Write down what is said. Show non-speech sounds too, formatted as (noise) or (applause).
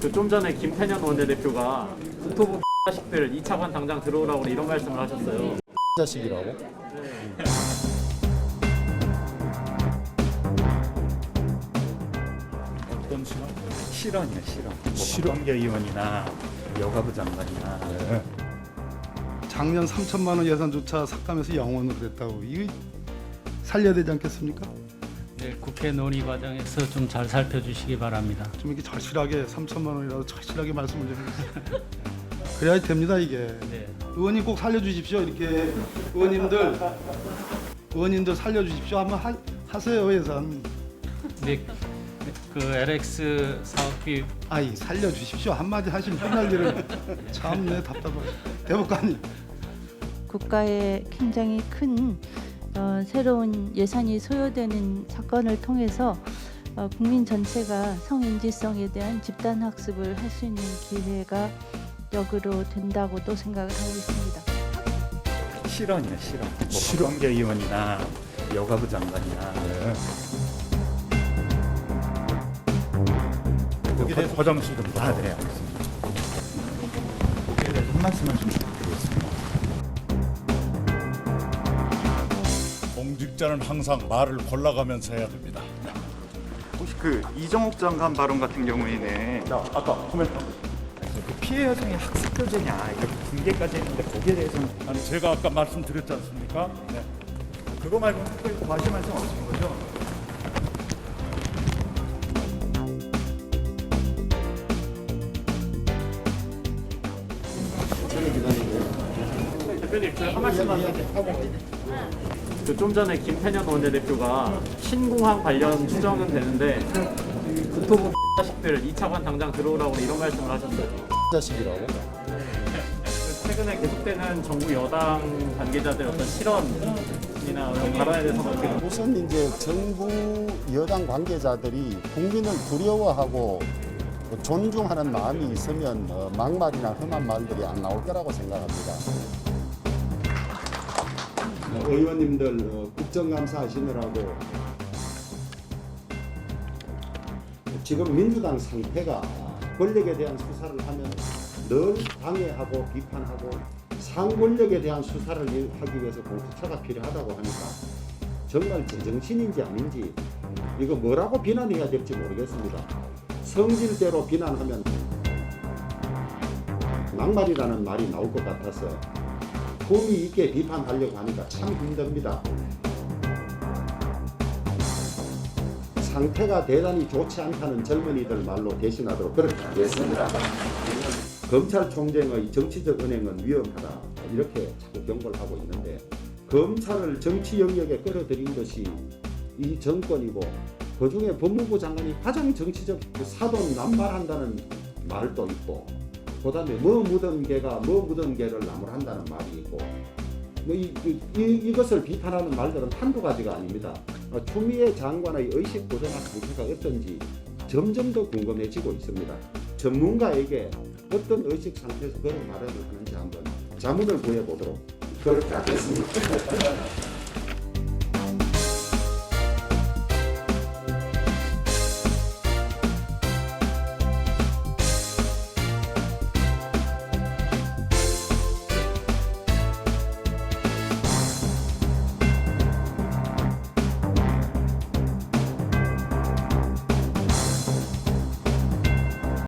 그 좀 전에 김태년 원내대표가 국토부 (laughs) 자식들 2차관 당장 들어오라고 이런 말씀을 하셨어요. (laughs) 자식이라고? 어떤 실험? 실언이야 실언. 뭐 실언? 관계의원이나 여가부 장관이나 네. 작년 3천만 원 예산조차 삭감해서 영원으로 됐다고 이거 살려야 되지 않겠습니까? 네, 국회 논의 과정에서 좀 잘 살펴주시기 바랍니다. 좀 이렇게 절실하게 3천만 원이라도 절실하게 말씀을 좀 해주세요. 그래야 됩니다 이게. 네, 의원님 꼭 살려주십시오 이렇게 의원님들 의원님들 살려주십시오 한번 하, 하세요 예산. 네, 그 LX 사업비 아이 살려주십시오 한마디 하시면 끝날 일을 (laughs) 참내 답답하시. 대법관님. 국가에 굉장히 큰 어, 새로운 예산이 소요되는 사건을 통해서 어, 국민 전체가 성인지성에 대한 집단 학습을 할 수 있는 기회가 역으로 된다고도 생각을 하고 있습니다. 실언이야 실언. 뭐 실언? 관계의원이나 여가부 장관이나 네. 거기에 대해서 화장실도 아, 네. 거기에 대해서 한 말씀만 좀 공직자는 항상 말을 골라가면서 해야 됩니다. 혹시 그 이정욱 장관 발언 같은 경우에는 아까 코멘트 그 피해 여성의 학습 교재냐 이렇게 징계까지 했는데 거기에 대해서는 아니 제가 아까 말씀드렸지 않습니까? 네. 그거 특별히 더 하실 말씀 없으신 거죠? 대표님 그한 말씀만 그좀 전에 김태년 원내대표가 신공항 관련 추정은 되는데 국토부 자식들 2차관 당장 들어오라고 이런 말씀을 하셨어요. 자식이라고? 최근에 계속되는 정부 여당 관계자들 어떤 실언이나 발언에 대해서 어떻게? 우선 이제 정부 여당 관계자들이 국민을 두려워하고 존중하는 마음이 있으면 어, 막말이나 험한 말들이 안 나올 거라고 생각합니다. 의원님들 어, 국정감사 하시느라고 지금 민주당 상태가 권력에 대한 수사를 하면 늘 방해하고 비판하고 상권력에 대한 수사를 하기 위해서 공수처가 필요하다고 하니까 정말 제정신인지 아닌지 이거 뭐라고 비난해야 될지 모르겠습니다. 성질대로 비난하면 막말이라는 말이 나올 것 같아서 품위 있게 비판하려고 하니까 참 힘듭니다. 상태가 대단히 좋지 않다는 젊은이들 말로 대신하도록 그렇게 하겠습니다. 검찰총장의 정치적 은행은 위험하다 이렇게 자꾸 경고를 하고 있는데 검찰을 정치 영역에 끌어들인 것이 이 정권이고 그 중에 법무부 장관이 가장 정치적 그 사돈 남발한다는 말도 있고 그 다음에 뭐 묻은 개가 뭐 묻은 개를 나무란다는 말이 있고 뭐 이, 이, 이, 이 것을 비판하는 말들은 한두 가지가 아닙니다. 어, 추미애 장관의 의식 보존화 상태가 어떤지 점점 더 궁금해지고 있습니다. 전문가에게 어떤 의식 상태에서 그런 말을 하는지 한번 자문을 구해보도록 그렇게 하겠습니다.